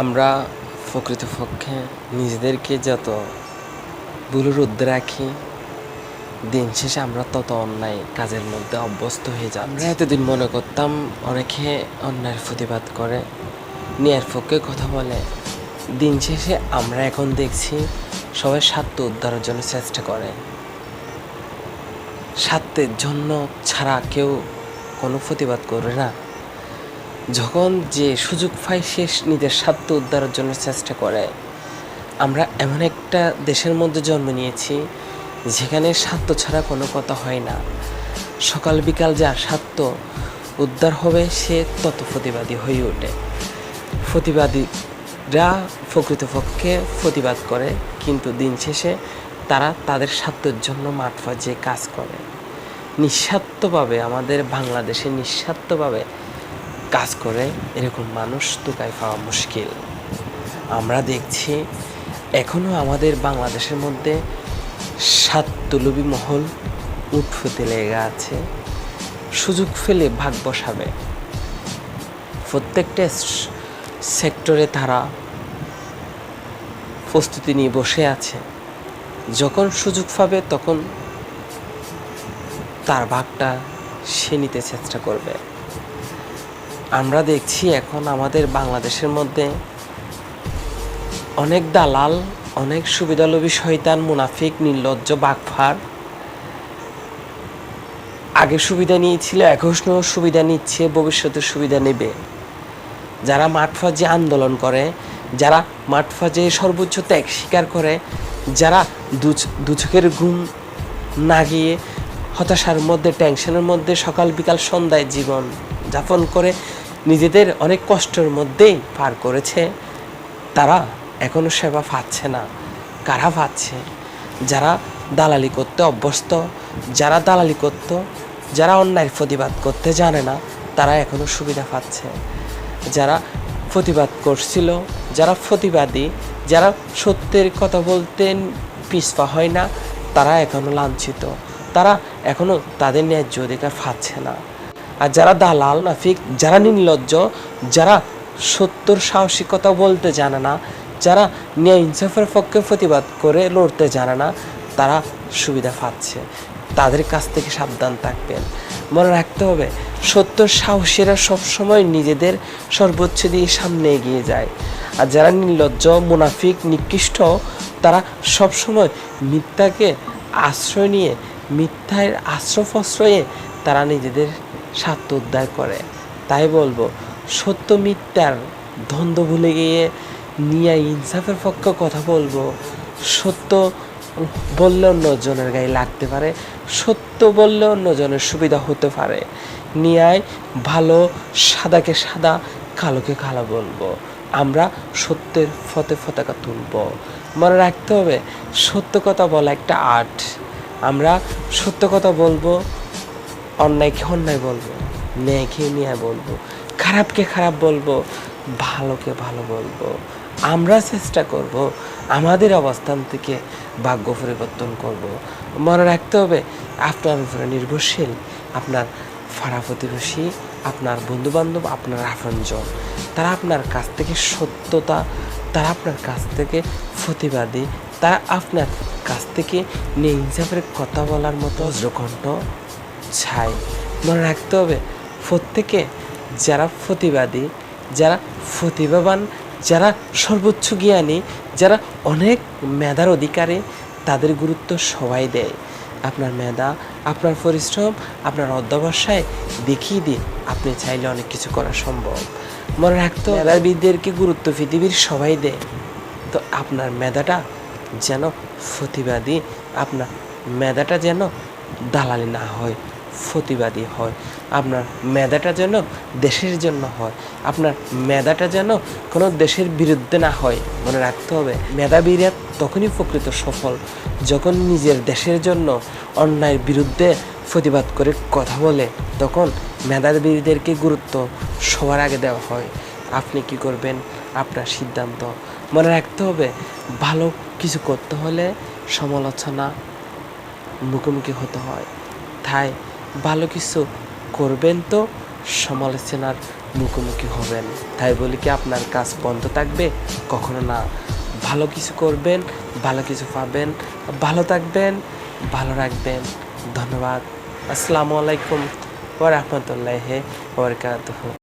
আমরা প্রকৃতপক্ষে নিজেদেরকে যত বুলুরুদ্ধে রাখি, দিন শেষে আমরা তত অন্যায় কাজের মধ্যে অভ্যস্ত হয়ে যাই আমরা এতদিন মনে করতাম অনেকে অন্যায়ের প্রতিবাদ করে, ন্যায়ের পক্ষে কথা বলে। দিন শেষে আমরা এখন দেখছি সবাই স্বার্থ উদ্ধারের জন্য চেষ্টা করে। স্বার্থের জন্য ছাড়া কেউ কোনো প্রতিবাদ করবে না। যখন যে সুযোগ পায় সে নিজের স্বার্থ উদ্ধারের জন্য চেষ্টা করে। আমরা এমন একটা দেশের মধ্যে জন্ম নিয়েছি, যেখানে স্বার্থ ছাড়া কোনো কথা হয় না। সকাল বিকাল যার স্বার্থ উদ্ধার হবে, সে তত প্রতিবাদী হয়ে ওঠে। প্রতিবাদীরা প্রকৃতপক্ষে প্রতিবাদ করে, কিন্তু দিন শেষে তারা তাদের স্বার্থের জন্য মাঠ যে কাজ করে। নিঃস্বার্থভাবে, আমাদের বাংলাদেশে নিঃস্বার্থভাবে কাজ করে, এরকম মানুষ তোকায় পাওয়া মুশকিল। আমরা দেখছি এখনও আমাদের বাংলাদেশের মধ্যে স্বার্থলোভী মহল উৎফুতে লেগে আছে, সুযোগ ফেলে ভাগ বসাবে। প্রত্যেকটা সেক্টরে তারা প্রস্তুতি নিয়ে বসে আছে। যখন সুযোগ পাবে তখন তার ভাগটা সে নিতে চেষ্টা করবে। আমরা দেখছি এখন আমাদের বাংলাদেশের মধ্যে অনেক দালাল, অনেক সুবিধালোভী শয়তান, মুনাফিক, নির্লজ্জ বাগফার আগে সুবিধা নিয়েছিল এখনও সুবিধা নিচ্ছে, ভবিষ্যতে সুবিধা নেবে। যারা মাঠফাজে আন্দোলন করে, যারা মাঠফাজে সর্বোচ্চ ত্যাগ স্বীকার করে, যারা দু- দু চোখের ঘুম না গিয়ে হতাশার মধ্যে, টেনশনের মধ্যে সকাল বিকাল সন্ধ্যায় জীবন যাপন করে নিজেদের অনেক কষ্টের মধ্যেই পার করেছে। তারা এখনও সেবা পাচ্ছে না, কারা পাচ্ছে? যারা দালালি করতে অভ্যস্ত, যারা দালালি করত, যারা অন্যায়ের প্রতিবাদ করতে জানে না, তারা এখনও সুবিধা পাচ্ছে। যারা প্রতিবাদ করছিল, যারা প্রতিবাদী, যারা সত্যের কথা বলতেন পিছপা হয় না, তারা এখনও লাঞ্ছিত। তারা এখনও তাদের ন্যায্য অধিকার পাচ্ছে না। আর যারা দালাল নাফিক যারা নির্লজ্জ, যারা সত্যর সাহসিকতা বলতে জানে না, যারা ন্যায় ইনসাফের পক্ষে প্রতিবাদ করে লড়তে জানে না, তারা সুবিধা পাচ্ছে। তাদের কাছ থেকে সাবধান থাকবেন। মনে রাখতে হবে সত্য সাহসীরা সবসময় নিজেদের সর্বোচ্চ দিয়ে সামনে এগিয়ে যায়। আর যারা নির্লজ্জ, মুনাফিক, নিকৃষ্ট, তারা সবসময় মিথ্যাকে আশ্রয় নিয়ে, মিথ্যার আশ্রয় তারা নিজেদের স্বার্থ উদ্ধার করে। তাই বলব, সত্য মিথ্যার দ্বন্দ্ব ভুলে গিয়ে নিয়ে ইনসাফের পক্ষে কথা বলব। সত্য বললে অন্যজনের গায়ে লাগতে পারে, সত্য বললে অন্যজনের সুবিধা হতে পারে। নিয়ায় ভালো সাদাকে সাদা, কালোকে কালো বলব। আমরা সত্যের ফতে পতাকা তুলব। মনে রাখতে হবে, সত্য কথা বলা একটা আর্ট। আমরা সত্য কথা বলব অন্যায়কে অন্যায় বলব, ন্যায়কে ন্যায় বলব, খারাপকে খারাপ বলব, ভালোকে ভালো বলব। আমরা চেষ্টা করব আমাদের অবস্থান থেকে ভাগ্য পরিবর্তন করব। মনে রাখতে হবে, আপনার উপরে নির্ভরশীল, আপনার পাড়া প্রতিবেশী, আপনার বন্ধুবান্ধব, আপনার আপনজন। তারা আপনার কাছ থেকে সত্যতা, তারা আপনার কাছ থেকে প্রতিবাদী, তারা আপনার কাছ থেকে নিয়ে কথা বলার মতো বজ্রকণ্ঠ ছাই মনে রাখতে হবে, প্রত্যেকে যারা প্রতিবাদী, যারা প্রতিভাবান, যারা সর্বোচ্চ জ্ঞানী, যারা অনেক মেধার অধিকারী, তাদের গুরুত্ব সবাই দেয়। আপনার মেধা, আপনার পরিশ্রম, আপনার অধ্যবসায় দেখিয়ে দিন আপনি চাইলে অনেক কিছু করা সম্ভব। মনে রাখতে হবে, মেধাবীদেরকে গুরুত্ব পৃথিবীর সবাই দেয়। তো আপনার মেধাটা যেন প্রতিবাদী, আপনার মেধাটা যেন দালালি না হয়। প্রতিবাদী হয়। আপনার মেধাটা যেন দেশের জন্য হয়। আপনার মেধাটা যেন কোনো দেশের বিরুদ্ধে না হয়। মনে রাখতে হবে, মেধাবীরা তখনই প্রকৃত সফল যখন নিজের দেশের জন্য অন্যায়ের বিরুদ্ধে প্রতিবাদ করে কথা বলে। তখন মেধাবীদেরকে গুরুত্ব সবার আগে দেওয়া হয়। আপনি কি করবেন? আপনার সিদ্ধান্ত। মনে রাখতে হবে, ভালো কিছু করতে হলে সমালোচনা মুখোমুখি হতে হয়। তাই ভালো কিছু করবেন তো, সমালোচনার মুখোমুখি হবেন। তাই বলি কি, আপনার কাজ বন্ধ থাকবে, কখনো না। ভালো কিছু করবেন, ভালো কিছু পাবেন, ভালো থাকবেন, ভালো রাখবেন। ধন্যবাদ। আসসালামু আলাইকুম ওয়া রাহমাতুল্লাহি ওয়া বারাকাতুহু।